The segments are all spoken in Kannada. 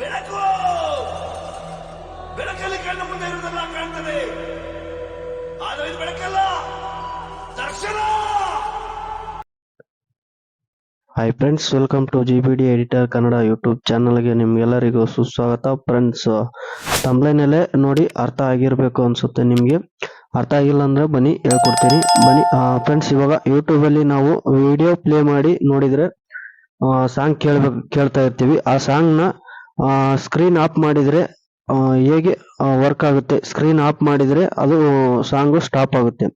ಬೆಳಕು! ಬೆಳಕಲ್ಲಿ ಕಣ್ಣು ಮುಂದೆ ಇರುವುದೆಲ್ಲ ಕಾಣ್ತದೆ. ಆದರೆ ಇದು ಬೆಳಕಲ್ಲ, ದರ್ಶನ! Hi friends welcome to G B D editor Kannada YouTube ಚಾನಲ್ಗೆ ನಿಮ್ಗೆಲ್ಲರಿಗೂ ಸುಸ್ವಾಗತ. ಫ್ರೆಂಡ್ಸ್ ತಂಬ್ಲೈನಲ್ಲೇ ನೋಡಿ ಅರ್ಥ ಆಗಿರಬೇಕು ಅನ್ಸುತ್ತೆ ನಿಮಗೆ. ಅರ್ಥ ಆಗಿಲ್ಲ ಅಂದ್ರೆ ಬನ್ನಿ, ಹೇಳ್ಕೊಡ್ತೀನಿ. ಬನ್ನಿ ಫ್ರೆಂಡ್ಸ್ ಇವಾಗ ಯೂಟ್ಯೂಬಲ್ಲಿ ನಾವು ವಿಡಿಯೋ ಪ್ಲೇ ಮಾಡಿ ನೋಡಿದ್ರೆ ಸಾಂಗ್ ಕೇಳ್ಬೇಕು ಕೇಳ್ತಾ ಇರ್ತೀವಿ. ಆ ಸಾಂಗ್ನ ಸ್ಕ್ರೀನ್ ಆಫ್ ಮಾಡಿದರೆ ಹೇಗೆ ವರ್ಕ್ ಆಗುತ್ತೆ. ಸ್ಕ್ರೀನ್ ಆಫ್ ಮಾಡಿದರೆ ಅದು ಸಾಂಗು ಸ್ಟಾಪ್ ಆಗುತ್ತೆ.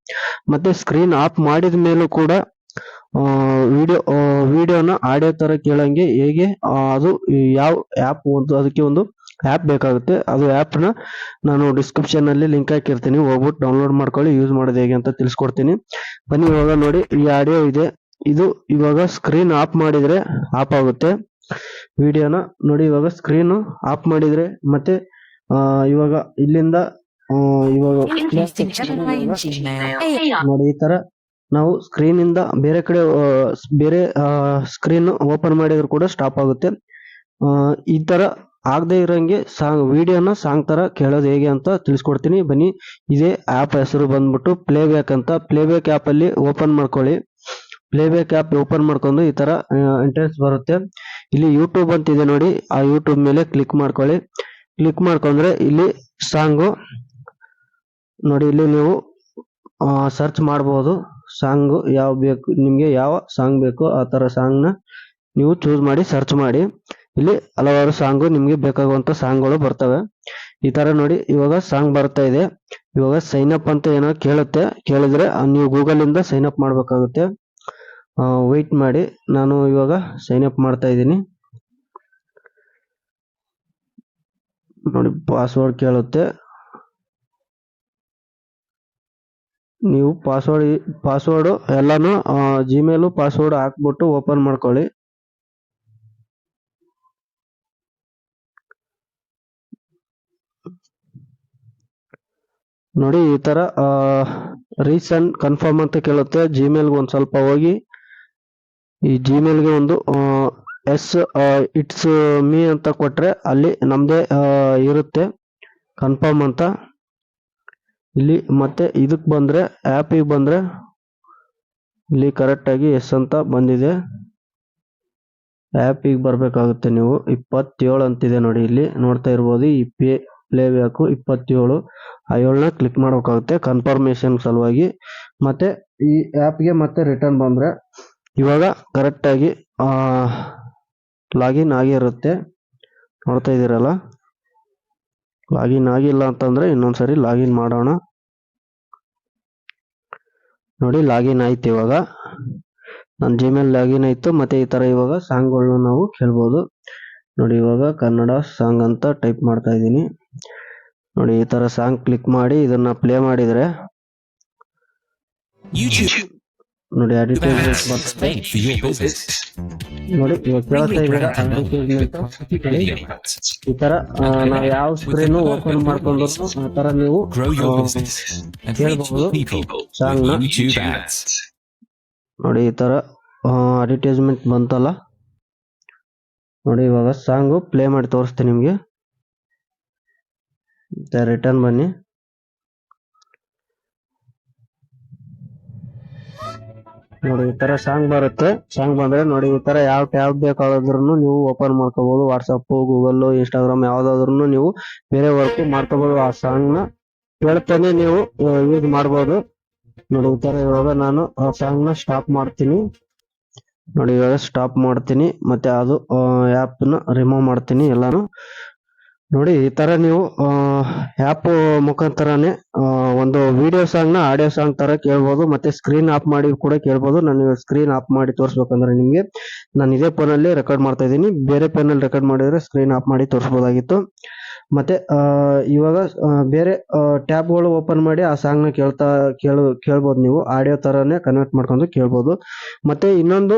ಮತ್ತೆ ಸ್ಕ್ರೀನ್ ಆಫ್ ಮಾಡಿದ ಮೇಲೂ ಕೂಡ ವಿಡಿಯೋ ವಿಡಿಯೋನ ಆಡಿಯೋ ಥರ ಕೇಳೋಂಗೆ ಹೇಗೆ ಅದು ಯಾವ ಆ್ಯಪ್ ಒಂದು, ಅದಕ್ಕೆ ಒಂದು ಆ್ಯಪ್ ಬೇಕಾಗುತ್ತೆ. ಅದು ಆ್ಯಪ್ನ ನಾನು ಡಿಸ್ಕ್ರಿಪ್ಷನಲ್ಲಿ ಲಿಂಕ್ ಹಾಕಿರ್ತೀನಿ. ಹೋಗ್ಬಿಟ್ಟು ಡೌನ್ಲೋಡ್ ಮಾಡ್ಕೊಳ್ಳಿ ಯೂಸ್ ಮಾಡೋದು ಹೇಗೆ ಅಂತ ತಿಳಿಸ್ಕೊಡ್ತೀನಿ. ಬನ್ನಿ ಇವಾಗ ನೋಡಿ, ಈ ಆಡಿಯೋ ಇದೆ. ಇದು ಇವಾಗ ಸ್ಕ್ರೀನ್ ಆಫ್ ಮಾಡಿದರೆ ಆಫ್ ಆಗುತ್ತೆ. ವಿಡಿಯೋನ ನೋಡಿ, ಇವಾಗ ಸ್ಕ್ರೀನ್ ಆಫ್ ಮಾಡಿದ್ರೆ ಮತ್ತೆ ಇವಾಗ ಇಲ್ಲಿಂದ ಇವಾಗ. ನೋಡಿ, ಈ ತರ ನಾವು ಸ್ಕ್ರೀನ್ ಇಂದ ಬೇರೆ ಕಡೆ ಬೇರೆ ಸ್ಕ್ರೀನ್ ಓಪನ್ ಮಾಡಿದ್ರು ಕೂಡ ಸ್ಟಾಪ್ ಆಗುತ್ತೆ. ಈ ತರ ಆಗದೆ ಇರೋಂಗೆ ಸಾಂಗ್, ವಿಡಿಯೋನ ಸಾಂಗ್ ತರ ಕೇಳೋದು ಹೇಗೆ ಅಂತ ತಿಳಿಸ್ಕೊಡ್ತೀನಿ. ಬನ್ನಿ, ಇದೇ ಆಪ್ ಹೆಸರು ಬಂದ್ಬಿಟ್ಟು ಪ್ಲೇಬ್ಯಾಕ್ ಅಂತ. ಪ್ಲೇಬ್ಯಾಕ್ ಆಪ್ ಅಲ್ಲಿ ಓಪನ್ ಮಾಡ್ಕೊಳ್ಳಿ. ಪ್ಲೇಬ್ಯಾಕ್ ಆ್ಯಪ್ ಓಪನ್ ಮಾಡ್ಕೊಂಡು ಈ ಥರ ಎಂಟ್ರೆನ್ಸ್ ಬರುತ್ತೆ. ಇಲ್ಲಿ ಯೂಟ್ಯೂಬ್ ಅಂತ ಇದೆ ನೋಡಿ, ಆ ಯೂಟ್ಯೂಬ್ ಮೇಲೆ ಕ್ಲಿಕ್ ಮಾಡ್ಕೊಳ್ಳಿ. ಕ್ಲಿಕ್ ಮಾಡ್ಕೊಂಡ್ರೆ ಇಲ್ಲಿ ಸಾಂಗು ನೋಡಿ ಇಲ್ಲಿ ನೀವು ಸರ್ಚ್ ಮಾಡ್ಬೋದು. ಸಾಂಗು ಯಾವ ಬೇಕು, ನಿಮಗೆ ಯಾವ ಸಾಂಗ್ ಬೇಕು, ಆ ಥರ ಸಾಂಗ್ನ ನೀವು ಚೂಸ್ ಮಾಡಿ ಸರ್ಚ್ ಮಾಡಿ. ಇಲ್ಲಿ ಹಲವಾರು ಸಾಂಗು ನಿಮಗೆ ಬೇಕಾಗುವಂಥ ಸಾಂಗ್ಗಳು ಬರ್ತವೆ. ಈ ಥರ ನೋಡಿ, ಇವಾಗ ಸಾಂಗ್ ಬರ್ತಾ ಇದೆ. ಇವಾಗ ಸೈನ್ ಅಪ್ ಅಂತ ಏನೋ ಕೇಳುತ್ತೆ. ಕೇಳಿದ್ರೆ ನೀವು ಗೂಗಲಿಂದ ಸೈನ್ ಅಪ್ ಮಾಡ್ಬೇಕಾಗುತ್ತೆ. ವೆಯ್ಟ್ ಮಾಡಿ. ನಾನು ಇವಾಗ ಸೈನ್ ಅಪ್ ಮಾಡ್ತಾ ಇದ್ದೀನಿ. ನೋಡಿ ಪಾಸ್ವರ್ಡ್ ಕೇಳುತ್ತೆ. ನೀವು ಪಾಸ್ವರ್ಡ್ ಪಾಸ್ವರ್ಡ್ ಎಲ್ಲಾನು ಜಿಮೇಲು ಪಾಸ್ವರ್ಡ್ ಹಾಕ್ಬಿಟ್ಟು ಓಪನ್ ಮಾಡ್ಕೊಳ್ಳಿ. ನೋಡಿ, ಈ ತರ ರೀಸೆಂಟ್ ಕನ್ಫರ್ಮ್ ಅಂತ ಕೇಳುತ್ತೆ. ಜಿಮೇಲ್ಗೆ ಒಂದು ಸ್ವಲ್ಪ ಹೋಗಿ. ಈ ಜಿಮೇಲ್ಗೆ ಒಂದು ಎಸ್ ಇಟ್ಸ್ ಮೀ ಅಂತ ಕೊಟ್ಟರೆ ಅಲ್ಲಿ ನಮ್ಮದೇ ಇರುತ್ತೆ. ಕನ್ಫರ್ಮ್ ಅಂತ. ಇಲ್ಲಿ ಮತ್ತೆ ಇದಕ್ಕೆ ಬಂದರೆ ಆ್ಯಪಿಗೆ ಬಂದರೆ ಇಲ್ಲಿ ಕರೆಕ್ಟಾಗಿ ಎಸ್ ಅಂತ ಬಂದಿದೆ. ಆ್ಯಪಿಗೆ ಬರಬೇಕಾಗುತ್ತೆ ನೀವು. ಇಪ್ಪತ್ತೇಳು ಅಂತಿದೆ ನೋಡಿ, ಇಲ್ಲಿ ನೋಡ್ತಾ ಇರ್ಬೋದು. ಈ ಪೇ ಪ್ಲೇ ಬ್ಯಾಕು ಇಪ್ಪತ್ತೇಳು. ಆ ಏಳನ್ನ ಕ್ಲಿಕ್ ಮಾಡಬೇಕಾಗುತ್ತೆ. ಕನ್ಫರ್ಮೇಷನ್ ಸಲುವಾಗಿ. ಮತ್ತೆ ಈ ಆ್ಯಪ್ಗೆ ಮತ್ತೆ ರಿಟರ್ನ್ ಬಂದ್ರೆ ಇವಾಗ ಕರೆಕ್ಟಾಗಿ ಲಾಗಿನ್ ಆಗಿರುತ್ತೆ ನೋಡ್ತಾ ಇದ್ದೀರಲ್ಲ? ಲಾಗಿನ್ ಆಗಿಲ್ಲ ಅಂತಂದರೆ ಇನ್ನೊಂದ್ಸರಿ ಲಾಗಿನ್ ಮಾಡೋಣ. ನೋಡಿ ಲಾಗಿನ್ ಆಯ್ತು ಇವಾಗ. ನನ್ನ ಜಿಮೇಲ್ ಲಾಗಿನ್ ಆಯಿತು, ಮತ್ತೆ ಈ ಥರ ಇವಾಗ ಸಾಂಗ್ಗಳನ್ನ ನಾವು ಕೇಳ್ಬೋದು ನೋಡಿ, ಇವಾಗ ಕನ್ನಡ ಸಾಂಗ್ ಅಂತ ಟೈಪ್ ಮಾಡ್ತಾ ಇದ್ದೀನಿ. ನೋಡಿ, ಈ ಥರ ಸಾಂಗ್ ಕ್ಲಿಕ್ ಮಾಡಿ, ಇದನ್ನು ಪ್ಲೇ ಮಾಡಿದ್ರೆ YouTube. ನೋಡಿ ads ಅಡ್ವರ್ಟೈಸ್ಮೆಂಟ್ ಬರ್ತದೆ for your business. ನೋಡಿ ಇವಾಗ. ಈ ತರ ಆ, ನಾವು ಯಾವ ಸ್ಕ್ರೀನ್ ಓಪನ್ ಮಾಡ್ಕೊಂಡು ಆ ತರ ನೀವು Grow your ಆ, business and reach more people song with ನ. YouTube ads. ನೋಡಿ ಈ ತರ ಅಡ್ವರ್ಟೈಸ್ಮೆಂಟ್ ಬಂತಲ್ಲ. ನೋಡಿ ಇವಾಗ ಸಾಂಗು ಪ್ಲೇ ಮಾಡಿ ತೋರಿಸ್ತೀನಿ ನಿಮ್ಗೆ. ರಿಟರ್ನ್ ಬನ್ನಿ. ನೋಡಿ, ಈ ತರ ಸಾಂಗ್ ಬರುತ್ತೆ. ಸಾಂಗ್ ಬಂದ್ರೆ ನೋಡಿ, ಈ ತರ ಯಾವ ಟ್ಯಾಬ್ ಬೇಕಾದ್ರೂ ನೀವು ಓಪನ್ ಮಾಡ್ಕೋಬಹುದು ವಾಟ್ಸಪ್ ಗೂಗಲ್ ಇನ್ಸ್ಟಾಗ್ರಾಮ್ ಯಾವ್ದಾದ್ರು ನೀವು ಬೇರೆ ವರ್ಕ್ ಮಾಡ್ಕೋಬಹುದು ಆ ಸಾಂಗ್ನ ಕೇಳ್ತಾನೆ ನೀವು ಯೂಸ್ ಮಾಡ್ಬೋದು. ನೋಡಿ, ಈ ತರ ಇವಾಗ ನಾನು ಆ ಸಾಂಗ್ನ ಸ್ಟಾಪ್ ಮಾಡ್ತೀನಿ. ನೋಡಿ, ಇವಾಗ ಸ್ಟಾಪ್ ಮಾಡ್ತೀನಿ. ಮತ್ತೆ ಅದು ಆ್ಯಪ್ನ ರಿಮೂವ್ ಮಾಡ್ತೀನಿ ಎಲ್ಲಾನು. ನೋಡಿ, ಈ ತರ ನೀವು ಆ್ಯಪ್ ಮುಖಾಂತರನೇ ಒಂದು ವಿಡಿಯೋ ಸಾಂಗ್ನ ಆಡಿಯೋ ಸಾಂಗ್ ತರ ಕೇಳ್ಬೋದು, ಮತ್ತೆ ಸ್ಕ್ರೀನ್ ಆಫ್ ಮಾಡಿ ಕೂಡ ಕೇಳ್ಬೋದು. ನಾನು ಸ್ಕ್ರೀನ್ ಆಫ್ ಮಾಡಿ ತೋರಿಸ್ಬೇಕಂದ್ರೆ ನಿಮ್ಗೆ, ನಾನು ಇದೇ ಫೋನ್ ಅಲ್ಲಿ ರೆಕಾರ್ಡ್ ಮಾಡ್ತಾ ಇದ್ದೀನಿ. ಬೇರೆ ಫೋನ್ ಅಲ್ಲಿ ರೆಕಾರ್ಡ್ ಮಾಡಿದ್ರೆ ಸ್ಕ್ರೀನ್ ಆಫ್ ಮಾಡಿ ತೋರಿಸ್ಬೋದಾಗಿತ್ತು. ಮತ್ತೆ ಇವಾಗ ಬೇರೆ ಟ್ಯಾಬ್ಗಳು ಓಪನ್ ಮಾಡಿ ಆ ಸಾಂಗ್ನ ಕೇಳ್ತಾ, ಕೇಳು, ಕೇಳ್ಬೋದು ನೀವು. ಆಡಿಯೋ ಥರನೇ ಕನ್ವರ್ಟ್ ಮಾಡ್ಕೊಂಡು ಕೇಳ್ಬೋದು. ಮತ್ತೆ ಇನ್ನೊಂದು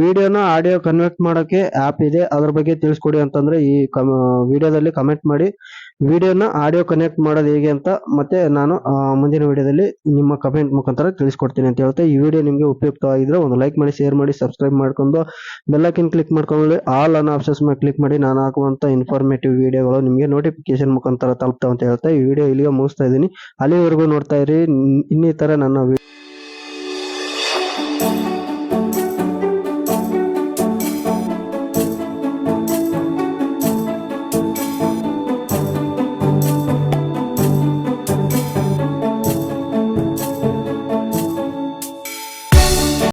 ವಿಡಿಯೋನ ಆಡಿಯೋ ಕನ್ವರ್ಟ್ ಮಾಡೋಕೆ ಆ್ಯಪ್ ಇದೆ. ಅದ್ರ ಬಗ್ಗೆ ತಿಳಿಸ್ಕೊಡಿ ಅಂತಂದ್ರೆ ಈ ಕಮ್, ವಿಡಿಯೋದಲ್ಲಿ ಕಮೆಂಟ್ ಮಾಡಿ ವಿಡಿಯೋನ ಆಡಿಯೋ ಕನೆಕ್ಟ್ ಮಾಡೋದು ಹೇಗೆ ಅಂತ. ಮತ್ತೆ ನಾನು ಮುಂದಿನ ವಿಡಿಯೋದಲ್ಲಿ ನಿಮ್ಮ ಕಮೆಂಟ್ ಮುಖಾಂತರ ತಿಳಿಸ್ಕೊಡ್ತೀನಿ ಅಂತ ಹೇಳ್ತಾ, ಈ ವಿಡಿಯೋ ನಿಮಗೆ ಉಪಯುಕ್ತವಾಗಿದ್ರೆ ಒಂದು ಲೈಕ್ ಮಾಡಿ ಶೇರ್ ಮಾಡಿ ಸಬ್ಸ್ಕ್ರೈಬ್ ಮಾಡ್ಕೊಂಡು ಬೆಲ್ಲೈಕನ್ ಕ್ಲಿಕ್ ಮಾಡ್ಕೊಂಡು ಆಲ್ ಅನ್ನೋ ಆಪ್ಷನ್ಸ್ ಮೇಲೆ ಕ್ಲಿಕ್ ಮಾಡಿ, ನಾನು ಹಾಕುವಂತ ಇನ್ಫಾರ್ಮೇಟಿವ್ ವಿಡಿಯೋಗಳು ನಿಮಗೆ ನೋಟಿಫಿಕೇಶನ್ ಮುಖಾಂತರ ತಲುಪ್ತಾವ ಅಂತ ಹೇಳ್ತಾ ಈ ವಿಡಿಯೋ ಇಲ್ಲಿಗೆ ಮುಗಿಸ್ತಾ ಇದ್ದೀನಿ. ಅಲ್ಲಿವರೆಗೂ ನೋಡ್ತಾ ಇರಿ. ಇನ್ನಿತರ ನನ್ನ